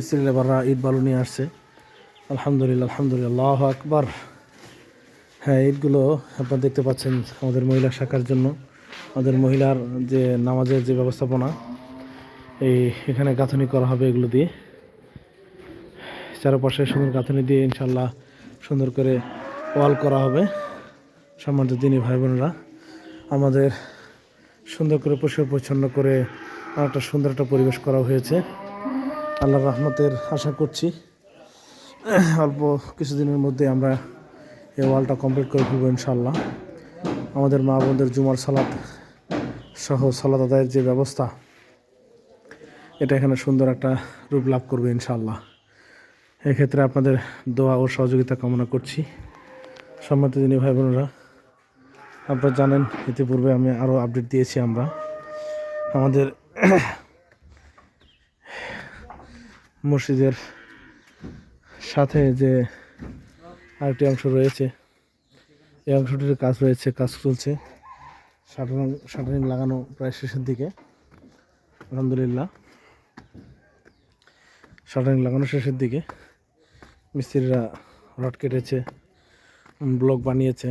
মিস্ত্রি লেবাররা ইট বালু নিয়ে আসছে। আলহামদুলিল্লাহ আলহামদুলিল্লাহ আকবার। হ্যাঁ ইটগুলো আপনারা দেখতে পাচ্ছেন আমাদের মহিলা শাখার জন্য। আমাদের মহিলার যে নামাজের যে ব্যবস্থাপনা, এই এখানে গাঁথনি করা হবে এগুলো দিয়ে। চারপাশে সুন্দর গাঁথনি দিয়ে ইনশাল্লাহ সুন্দর করে ওয়াল করা হবে। সম্মানিত দিনী ভাই বোনেরা আমাদের সুন্দর করে পরিষ্কার পরিচ্ছন্ন করে একটা সুন্দর একটা পরিবেশ করা হয়েছে। আল্লাহর রহমতের আশা করছি। অল্প কিছুদিনের মধ্যে আমরা এই ওয়ালটা কমপ্লিট করে ফেলব ইনশাল্লাহ আমাদের মা বোনদের জুমার সালাত সহ সালাত আদায়ের যে ব্যবস্থা, এটা এখানে সুন্দর একটা রূপ লাভ করবে ইনশাল্লাহ এক্ষেত্রে আপনাদের দোয়া ও সহযোগিতা কামনা করছি। সম্মত দিনী ভাই বোনেরা, আপনারা জানেন, ইতিপূর্বে আমি আরও আপডেট দিয়েছি আমরা। আমাদের মসজিদের সাথে যে আরেকটি অংশ রয়েছে, এই অংশটির কাজ রয়েছে, কাজ চলছে। শাটারিং শাটারিং লাগানো প্রায় শেষের দিকে। আলহামদুলিল্লাহ। শাটারিং লাগানো শেষের দিকে। মিস্ত্রিরা রড কেটেছে, ব্লক বানিয়েছে।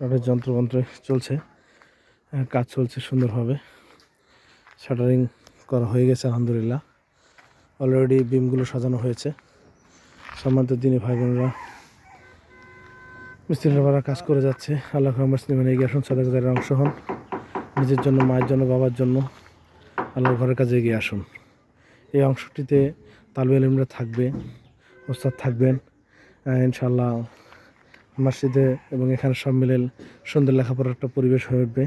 রডের যন্ত্রমন্ত্র চলছে, কাজ চলছে সুন্দরভাবে। শাটারিং করা হয়ে গেছে, আলহামদুলিল্লাহ। অলরেডি বিমগুলো সাজানো হয়েছে। সম্মানিত দিনে ভাই বোনেরা মিস্ত্রিরা কাজ করে যাচ্ছে, আল্লাহ মুসলিমান এগিয়ে আসুন সাদাকাদের অংশ হন। নিজের জন্য, মায়ের জন্য, বাবার জন্য, আল্লাহর ঘরের কাজে এগিয়ে আসুন। এই অংশটিতে তালবে আলিমরা থাকবে, ওস্তাদ থাকবেন। ইনশাল্লাহ মসজিদে এবং এখানে সব মিলে সুন্দর লেখাপড়ার একটা পরিবেশ হয়ে উঠবে।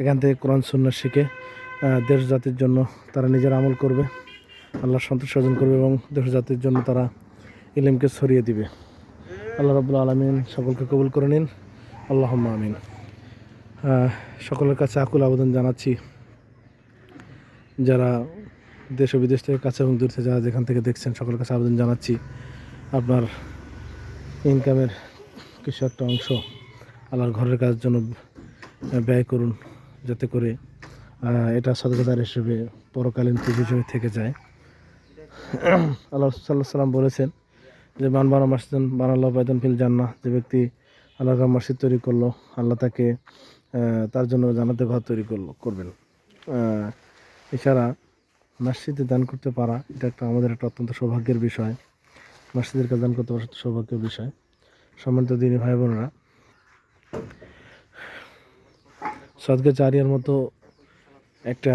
এখান থেকে কোরআন সুন্না শিখে দেশ জাতির জন্য তারা নিজের আমল করবে আল্লাহ সন্তোষ অর্জন করবে এবং দেশ জাতির জন্য তারা ইলিমকে ছড়িয়ে দিবে। আল্লাহ রবুল্লা আলমিন সকলকে কবুল করে নিন। আল্লাহ আমিন। সকলের কাছে আকুল আবেদন জানাচ্ছি, যারা দেশ ও বিদেশ থেকে কাছে এবং দূর থেকে যারা যেখান থেকে দেখছেন, সকলের কাছে আবেদন জানাচ্ছি, আপনার ইনকামের কিছু একটা অংশ আল্লাহর ঘরের কাজের জন্য ব্যয় করুন, যাতে করে এটা সদকাদার হিসেবে পরকালীন পুঁজি হিসেবে থেকে যায়। আল্লাহ সাল্লাহ সাল্লাম বলেছেন যে, মান বানা মসজিদ বানাল্লাহ বাইদন ফিল জান্না যে ব্যক্তি আল্লাহ মসজিদ তৈরি করল, আল্লাহ তাকে তার জন্য জানাতে ঘর তৈরি করল, করবেন। এছাড়া মসজিদে দান করতে পারা, এটা একটা আমাদের একটা অত্যন্ত সৌভাগ্যের বিষয়। মসজিদের কাজ দান করতে পারা সৌভাগ্যের বিষয়। সম্মানিত দিনী ভাই বোনেরা সদকে চারিয়ার মতো একটা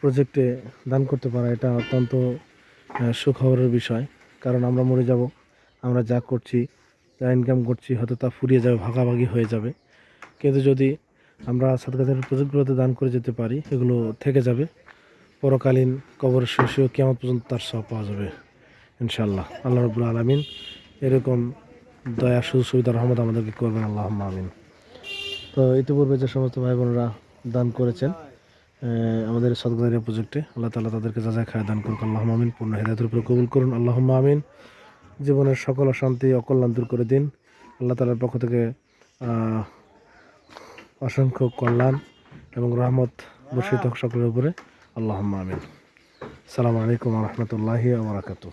প্রজেক্টে দান করতে পারা, এটা অত্যন্ত সুখবরের বিষয়। কারণ আমরা মরে যাব, আমরা যা করছি, যা ইনকাম করছি, হয়তো তা ফুরিয়ে যাবে, ভাগাভাগি হয়ে যাবে। কিন্তু যদি আমরা সদকাদের প্রজেক্টগুলোতে দান করে যেতে পারি, এগুলো থেকে যাবে। পরকালীন কবরের শেষেও কেমন পর্যন্ত তার সব পাওয়া যাবে ইনশাল্লাহ আল্লাহ রবুল আলমিন এরকম দয়া সুযোগ সুবিধা রহমত আমাদেরকে করবেন আল্লাহ আমিন। তো ইতিপূর্বে যে সমস্ত ভাই বোনেরা দান করেছেন আমাদের সদগারিয়া প্রজেক্টে আল্লাহ তালা তাদেরকে যা যা খায় দান করুক আল্লাহ আমিন, পূর্ণ হেদায়তের উপরে কবুল করুন আল্লাহ আমিন। জীবনের সকল অশান্তি, অকল্যাণ দূর করে দিন। আল্লাহ তালার পক্ষ থেকে অসংখ্য কল্যাণ এবং রহমত বর্ষিত হোক সকলের উপরে। আল্লাহ আমিন। সালামু আলাইকুম রহমতুল্লাহি আবরাকাতু